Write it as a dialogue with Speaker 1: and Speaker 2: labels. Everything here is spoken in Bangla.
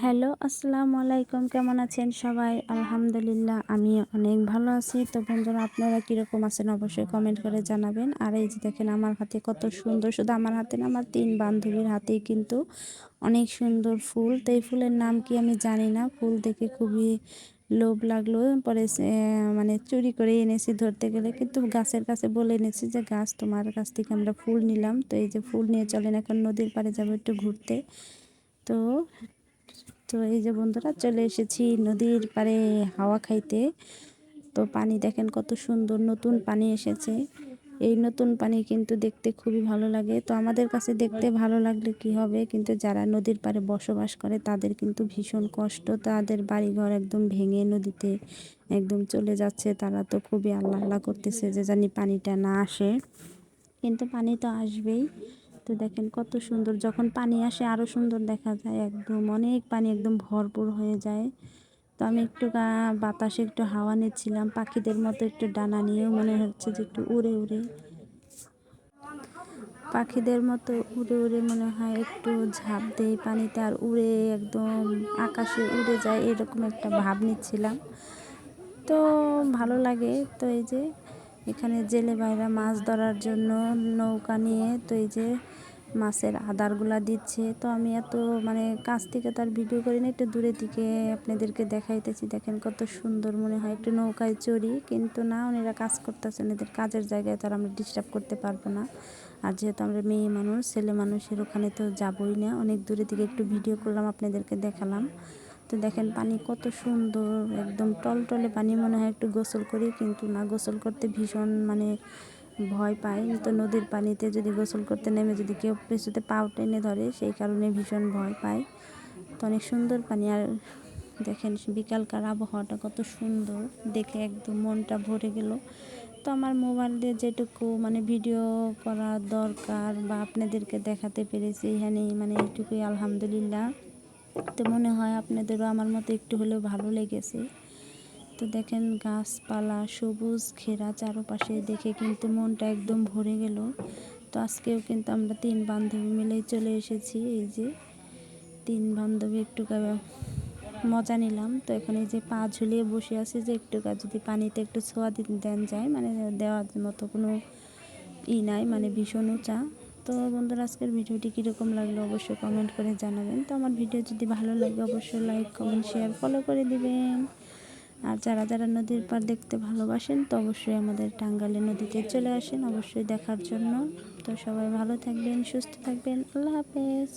Speaker 1: হ্যালো, আসসালামু আলাইকুম। কেমন আছেন সবাই? আলহামদুলিল্লাহ আমি অনেক ভালো আছি। তো বন্ধুরা, আপনারা কীরকম আছেন অবশ্যই কমেন্ট করে জানাবেন। আর এই যে দেখেন, আমার হাতে কত সুন্দর, শুধু আমার হাতে না, আমার তিন বান্ধবীর হাতেই কিন্তু অনেক সুন্দর ফুল। তো এই ফুলের নাম কি আমি জানি না। ফুল দেখে খুবই লোভ লাগল। পরে মানে চুরি করে এনেছি ধরতে গেলে। কিন্তু গাছের কাছে বলে এনেছি যে, গাছ, তোমার কাছ থেকে আমরা ফুল নিলাম। তো এই যে ফুল নিয়ে চলেন, এখন নদীর পাড়ে যাব একটু ঘুরতে। তো তো এই যে বন্ধুরা চলে এসেছি নদীর পাড়ে হাওয়া খাইতে। তো পানি দেখেন কত সুন্দর নতুন পানি এসেছে। এই নতুন পানি কিন্তু দেখতে খুবই ভালো লাগে। তো আমাদের কাছে দেখতে ভালো লাগলে কি হবে? কিন্তু যারা নদীর পাড়ে বসবাস করে, তাদের কিন্তু ভীষণ কষ্ট। তাদের বাড়িঘর একদম ভেঙে নদীতে একদম চলে যাচ্ছে। তারা তো খুবই আল্লাহ আল্লাহ করতেছে যে জানি পানিটা না আসে। কিন্তু পানি তো আসবেই। তো দেখেন কত সুন্দর, যখন পানি আসে আরও সুন্দর দেখা যায় একদম, অনেক পানি একদম ভরপুর হয়ে যায়। তো আমি একটু বাতাসে একটু হাওয়া নিচ্ছিলাম, পাখিদের মতো একটু ডানা নিয়েও মনে হচ্ছে যে একটু উড়ে উড়ে। পাখিদের মতো উড়ে উড়ে মনে হয় একটু ঝাঁপ দেয় পানিতে আর উড়ে একদম আকাশে উড়ে যায়, এরকম একটা ভাব নিচ্ছিলাম। তো ভালো লাগে তো এই যে এখানে জেলে ভাইরা মাছ ধরার জন্য নৌকা নিয়ে তো এই যে মাছের আদারগুলা দিচ্ছে। তো আমি এত মানে কাছ থেকে তার ভিডিও করি না, একটু দূরের দিকে আপনাদেরকে দেখাইতেছি। দেখেন কত সুন্দর মনে হয় একটু নৌকায় চড়ি, কিন্তু না ওনারা কাজ করতেছেন, এদের কাজের জায়গায় তো আর আমরা ডিস্টার্ব করতে পারব না। আর যেহেতু আমরা মেয়ে মানুষ, ছেলে মানুষের ওখানে তো যাবই না। অনেক দূরে থেকে একটু ভিডিও করলাম, আপনাদেরকে দেখালাম। তো দেখেন পানি কত সুন্দর, একদম টলটলে পানি মনে হয় একটু গোসল করি, কিন্তু না, গোসল করতে ভীষণ মানে ভয় পাই। তো নদীর পানিতে যদি গোসল করতে নেমে যদি কেউ পেছুতে পাও টেনে ধরে, সেই কারণে ভীষণ ভয় পায় তো অনেক সুন্দর পানি। আর দেখেন বিকালকার আবহাওয়াটা কত সুন্দর, দেখে একদম মনটা ভরে গেল। তো আমার মোবাইল দিয়ে যেটুকু মানে ভিডিও করা দরকার বা আপনাদেরকে দেখাতে পেরেছি, এখানেই মানে এইটুকুই, আলহামদুলিল্লাহ। তো মনে হয় আপনাদেরও আমার মতো একটু হলেও ভালো লেগেছে। তো দেখেন গাছপালা, সবুজ ঘেরা চারপাশে দেখে কিন্তু মনটা একদম ভরে গেল। তো আজকেও কিন্তু আমরা তিন বান্ধবী মিলেই চলে এসেছি। এই যে তিন বান্ধবী একটু মজা নিলাম। তো এখানে যে পা ঝুলিয়ে বসে আছে যে একটু যদি পানিতে একটু ছোঁয়া দেন যায় মানে দেওয়ার মতো কোনো ই নাই মানে ভীষণ উঁচা। তো বন্ধুরা, আজকের ভিডিওটি কীরকম লাগল অবশ্যই কমেন্ট করে জানাবেন। তো আমার ভিডিও যদি ভালো লাগে, অবশ্যই লাইক কমেন্ট শেয়ার ফলো করে দিবেন। আর যারা যারা নদীর পার দেখতে ভালোবাসেন, তো অবশ্যই আমাদের টাঙ্গালে নদীতে চলে আসেন। অবশ্যই দেখার জন্য। তো সবাই ভালো থাকবেন, সুস্থ থাকবেন। আল্লাহ হাফেজ।